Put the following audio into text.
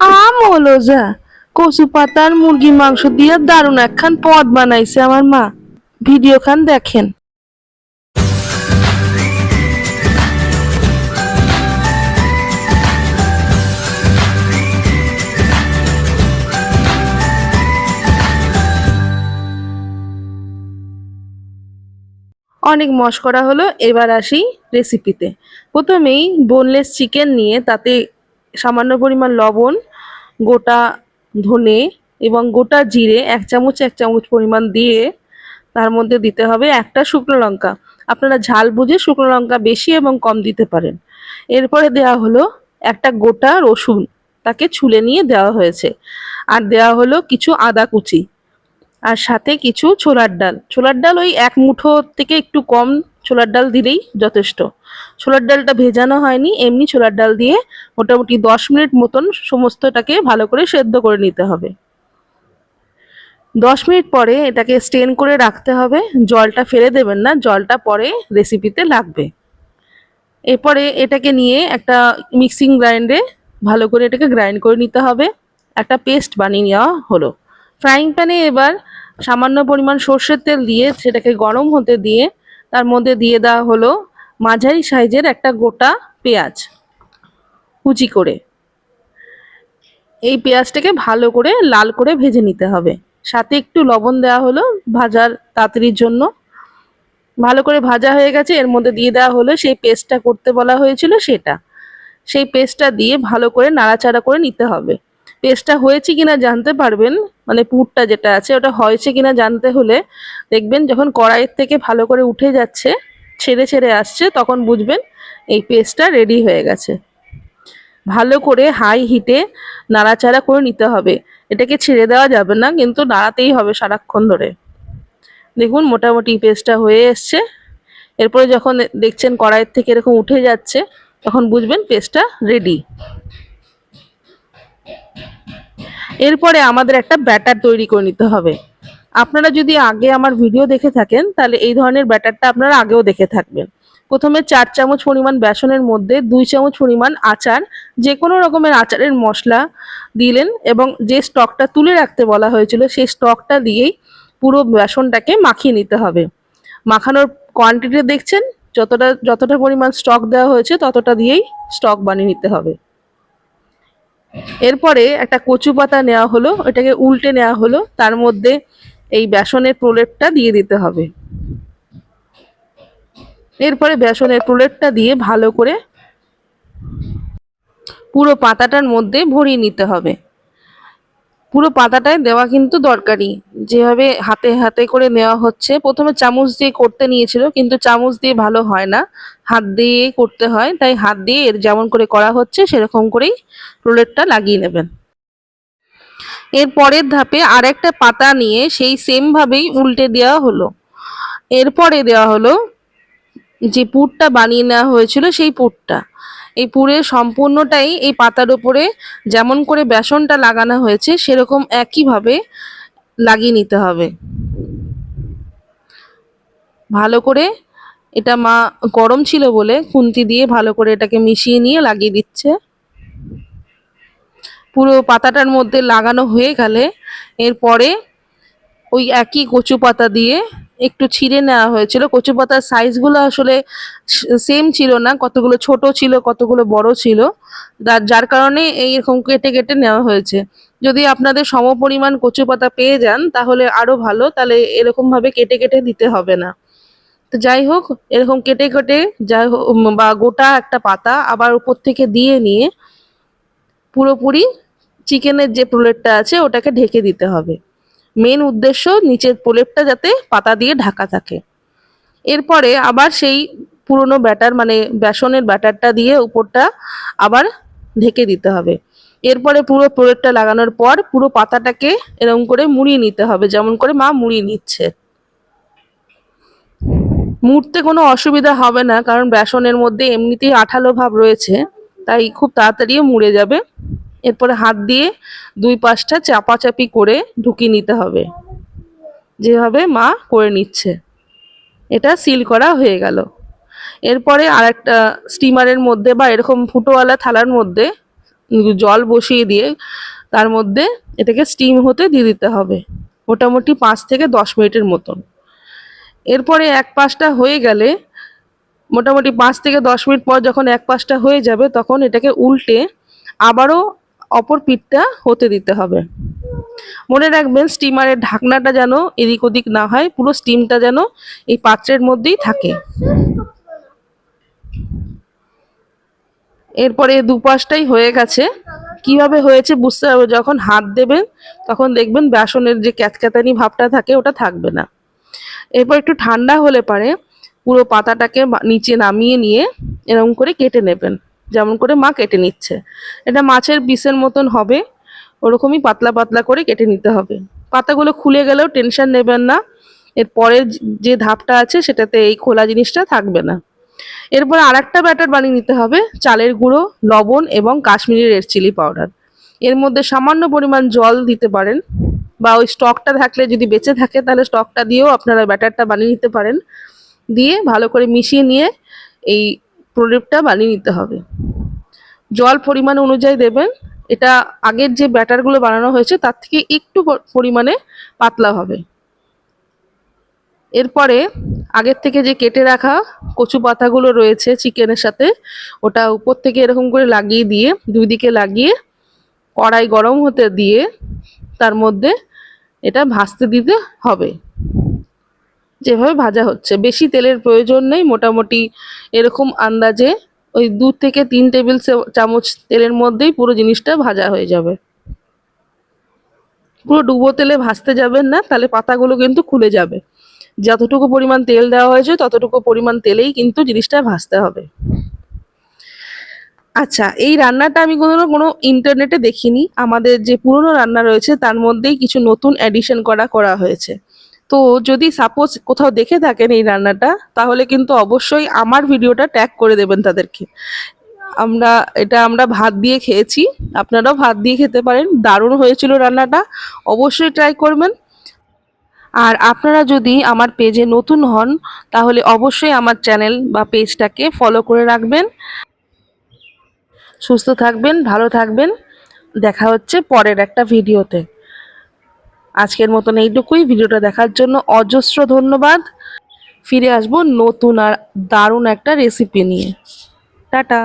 আম হলো যা কচু পাতার মুরগি মাংস দিয়ে দারুণ একখান পদ বানাইছে আমার মা। ভিডিও খান দেখেন। অনেক মশকরা হলো, এবার আসি রেসিপিতে প্রথমেই বোনলেস চিকেন নিয়ে তাতে সামান্য পরিমাণ লবণ গোটা ধনে এবং গোটা জিরে এক চামচ এক চামচ পরিমাণ দিয়ে তার মধ্যে দিতে হবে একটা শুকনো লঙ্কা। আপনারা ঝাল বুঝে শুকনো লঙ্কা বেশি এবং কম দিতে পারেন। এরপরে দেওয়া হলো একটা গোটা রসুন। তাকে ছুলে নিয়ে দেওয়া হয়েছে। আর দেওয়া হলো কিছু আদা কুচি। আর সাথে কিছু ছোলার ডাল। ছোলার ডাল ওই এক মুঠো থেকে একটু কম ছোলার ডাল দিলেই যথেষ্ট। ছোলার ডালটা ভেজানো হয়নি, এমনি ছোলার ডাল দিয়ে মোটামুটি দশ মিনিট মতন সমস্তটাকে ভালো করে সেদ্ধ করে নিতে হবে। দশ মিনিট পরে এটাকে স্টেন করে রাখতে হবে, জলটা ফেলে দেবেন না, জলটা পরে রেসিপিতে লাগবে। এরপরে এটাকে নিয়ে একটা মিক্সিং গ্রাইন্ডে ভালো করে এটাকে গ্রাইন্ড করে নিতে হবে। একটা পেস্ট বানিয়ে নেওয়া হলো। ফ্রাইং প্যানে এবার সামান্য পরিমাণ সর্ষের তেল দিয়ে সেটাকে গরম হতে দিয়ে তার মধ্যে দিয়ে দেওয়া হলো মাঝারি সাইজের একটা গোটা পেঁয়াজ, কুচি করে। এই পেঁয়াজটাকে ভালো করে লাল করে ভেজে নিতে হবে। সাথে একটু লবণ দেওয়া হলো ভাজার তাড়াতাড়ির জন্য। ভালো করে ভাজা হয়ে গেছে, এর মধ্যে দিয়ে দেওয়া হলো সেই পেস্টটা করতে বলা হয়েছিল সেটা। সেই পেস্টটা দিয়ে ভালো করে নাড়াচাড়া করে নিতে হবে। পেস্টটা হয়েছে কিনা জানতে পারবেন মানে পুরটা যেটা আছে ওটা হয়েছে কিনা জানতে হলে দেখবেন যখন কড়াইয়ের থেকে ভালো করে উঠে যাচ্ছে, ছেড়ে ছেড়ে আসছে, তখন বুঝবেন এই পেস্টটা রেডি হয়ে গেছে। ভালো করে হাই হিটে নাড়াচাড়া করে নিতে হবে। এটাকে ছেড়ে দেওয়া যাবে না, কিন্তু নাড়াতেই হবে সারাক্ষণ ধরে। দেখুন মোটামুটি পেস্টটা হয়ে এসছে। এরপরে যখন দেখছেন কড়াইয়ের থেকে এরকম উঠে যাচ্ছে, তখন বুঝবেন পেস্টটা রেডি এরপরে আমাদের একটা ব্যাটার তৈরি করে নিতে হবে। আপনারা যদি আগে আমার ভিডিও দেখে থাকেন, তাহলে এই ধরনের ব্যাটারটা আপনারা আগেও দেখে থাকবেন। প্রথমে চার চামচ পরিমাণ বেসনের মধ্যে দুই চামচ পরিমাণ আচার যে কোনো রকমের আচারের মশলা দিলেন এবং যে স্টকটা তুলে রাখতে বলা হয়েছিল, সেই স্টকটা দিয়েই পুরো বেসনটাকে মাখিয়ে নিতে হবে। মাখানোর কোয়ান্টিটি দেখছেন? যতটা যতটা পরিমাণ স্টক দেওয়া হয়েছে, ততটা দিয়েই স্টক বানিয়ে নিতে হবে। এরপরে একটা কচু পাতা নেওয়া হলো, ওটাকে উল্টে নেওয়া হলো, তার মধ্যে এই বেসনের প্রলেপটা দিয়ে দিতে হবে। এরপরে বেসনের প্রলেপটা দিয়ে ভালো করে পুরো পাতাটার মধ্যে ভরিয়ে নিতে হবে। পুরো পাতাটায় দেওয়া কিন্তু দরকারি। যেভাবে হাতে হাতে করে নেওয়া হচ্ছে, প্রথমে চামচ দিয়ে করতে নিয়েছিল, কিন্তু চামচ দিয়ে ভালো হয় না। হাত দিয়ে করতে হয়, তাই হাত দিয়ে যেমন করে করা হচ্ছে, সেরকম করেই প্রলেপটা লাগিয়ে নেবেন। এর পরের ধাপে আর একটা পাতা নিয়ে সেই সেম ভাবেই উল্টে দেওয়া হলো। এরপরে দেওয়া হলো যে পুরটা বানিয়ে নেওয়া হয়েছিল সেই পুরটা। এই পুরের সম্পূর্ণটাই এই পাতার উপরে যেমন করে বেসনটা লাগানো হয়েছে, সেরকম একইভাবে লাগিয়ে নিতে হবে। ভালো করে এটা মা গরম ছিল বলে খুন্তি দিয়ে ভালো করে এটাকে মিশিয়ে নিয়ে লাগিয়ে দিচ্ছে। পুরো পাতাটার মধ্যে লাগানো হয়ে গেলে এরপরে ওই একই কচু পাতা দিয়ে একটু ছিঁড়ে নেওয়া হয়েছিল। কচু পাতার সাইজগুলো আসলে সেম ছিল না। কতগুলো ছোট ছিল, কতগুলো বড় ছিল। যার কারণে এইরকম কেটে কেটে নেওয়া হয়েছে। যদি আপনাদের সম পরিমাণ কচু পাতা পেয়ে যান, তাহলে আরও ভালো। তাহলে এরকম ভাবে কেটে কেটে দিতে হবে না। তো যাই হোক, এরকম কেটে কেটে যাই হোক বা গোটা একটা পাতা আবার উপর থেকে দিয়ে নিয়ে পুরোপুরি চিকেনের যে প্রলেটটা আছে, ওটাকে ঢেকে দিতে হবে। মেন উদ্দেশ্য নিচের প্রলেপটা যাতে পাতা দিয়ে ঢাকা থাকে। এরপরে আবার সেই পুরনো ব্যাটার মানে বেসনের ব্যাটারটা দিয়ে উপরটা আবার ঢেকে দিতে হবে। এরপরে পুরো প্রলেপটা লাগানোর পর পুরো পাতাটাকে এরকম করে মুড়িয়ে নিতে হবে, যেমন করে মা মুড়িয়ে নিচ্ছে। মুড়তে কোনো অসুবিধা হবে না, কারণ বেসনের মধ্যে এমনিতেই আঠালো ভাব রয়েছে, তাই খুব তাড়াতাড়িও মুড়ে যাবে। এরপরে হাত দিয়ে দুই পাশটা চাপাচাপি করে ঢুকিয়ে নিতে হবে। যেভাবে মা করে নিচ্ছে। এটা সিল করা হয়ে গেল। এরপরে আরেকটা স্টিমারের মধ্যে বা এরকম ফুটোওয়ালা থালার মধ্যে জল বসিয়ে দিয়ে তার মধ্যে এটাকে স্টিম হতে দিয়ে দিতে হবে। মোটামুটি পাঁচ থেকে দশ মিনিটের মতন। এরপরে এক পাশটা হয়ে গেলে মোটামুটি পাঁচ থেকে দশ মিনিট পর যখন এক পাশটা হয়ে যাবে তখন এটাকে উল্টে আবারও অপর পিঠটা হতে দিতে হবে। মনে রাখবেন স্টিমারের ঢাকনাটা যেন এদিক ওদিক না হয়, পুরো স্টিমটা যেন এই পাত্রের মধ্যেই থাকে। এরপরে দুপাশটাই হয়ে গেছে। কীভাবে হয়েছে বুঝতে পারবে যখন হাত দেবেন, তখন দেখবেন বেসনের যে ক্যাতক্যাতানি ভাবটা থাকে, ওটা থাকবে না। এরপর একটু ঠান্ডা হলে পারে, পুরো পাতাটাকে নিচে নামিয়ে নিয়ে এরকম করে কেটে নেবেন। যেমন করে মা কেটে নিচ্ছে। এটা মাছের পিসের মতন হবে, ওরকমই পাতলা পাতলা করে কেটে নিতে হবে। পাতাগুলো খুলে গেলেও টেনশন নেবেন না, এর পরের যে ধাপটা আছে সেটাতে এই খোলা জিনিসটা থাকবে না। এরপর আর একটা ব্যাটার বানিয়ে নিতে হবে, চালের গুঁড়ো, লবণ এবং কাশ্মীরি রেড চিলি পাউডার। এর মধ্যে সামান্য পরিমাণ জল দিতে পারেন বা ওই স্টকটা থাকলে যদি বেঁচে থাকে তাহলে স্টকটা দিয়েও আপনারা ব্যাটারটা বানিয়ে নিতে পারেন। দিয়ে ভালো করে মিশিয়ে নিয়ে এই প্রদীপটা বানিয়ে নিতে হবে। জল পরিমাণ অনুযায়ী দেবেন। এটা আগের যে ব্যাটারগুলো বানানো হয়েছে, তার থেকে একটু পরিমাণে পাতলা হবে। এরপরে আগের থেকে যে কেটে রাখা কচু পাতাগুলো রয়েছে চিকেনের সাথে, ওটা উপর থেকে এরকম করে লাগিয়ে দিয়ে, দুই দিকে লাগিয়ে কড়াই গরম হতে দিয়ে তার মধ্যে এটা ভাজতে দিতে হবে। যেভাবে ভাজা হচ্ছে। বেশি তেলের প্রয়োজন নেই। মোটামুটি এরকম আন্দাজে ওই দু থেকে তিন টেবিল চামচ তেলের মধ্যেই পুরো জিনিসটা ভাজা হয়ে যাবে। পুরো ডুবো তেলে ভাজতে যাবেন না, তাহলে পাতাগুলো কিন্তু খুলে যাবে। যতটুকু পরিমাণ তেল দেওয়া হয়েছে, ততটুকু পরিমাণ তেলেই কিন্তু জিনিসটা ভাজতে হবে। আচ্ছা এই রান্নাটা আমি কোনো কোনো ইন্টারনেটে দেখিনি। আমাদের যে পুরনো রান্না রয়েছে, তার মধ্যেই কিছু নতুন অ্যাডিশন করা করা হয়েছে। তো যদি সাপোজ কোথাও দেখে থাকেন এই রান্নাটা, তাহলে কিন্তু অবশ্যই আমার ভিডিওটা ট্যাগ করে দেবেন তাদেরকে। আমরা, এটা আমরা ভাত দিয়ে খেয়েছি, আপনারাও ভাত দিয়ে খেতে পারেন, দারুণ হয়েছিল রান্নাটা, অবশ্যই ট্রাই করবেন। আর আপনারা যদি আমার পেজে নতুন হন, তাহলে অবশ্যই আমার চ্যানেল বা পেজটাকে ফলো করে রাখবেন। সুস্থ থাকবেন, ভালো থাকবেন। দেখা হচ্ছে পরের একটা ভিডিওতে। আজকের মতন এইটুকুই। ভিডিওটা দেখার জন্য অজস্র ধন্যবাদ। ফিরে আসব নতুন আর দারুণ একটা রেসিপি নিয়ে। টাটা।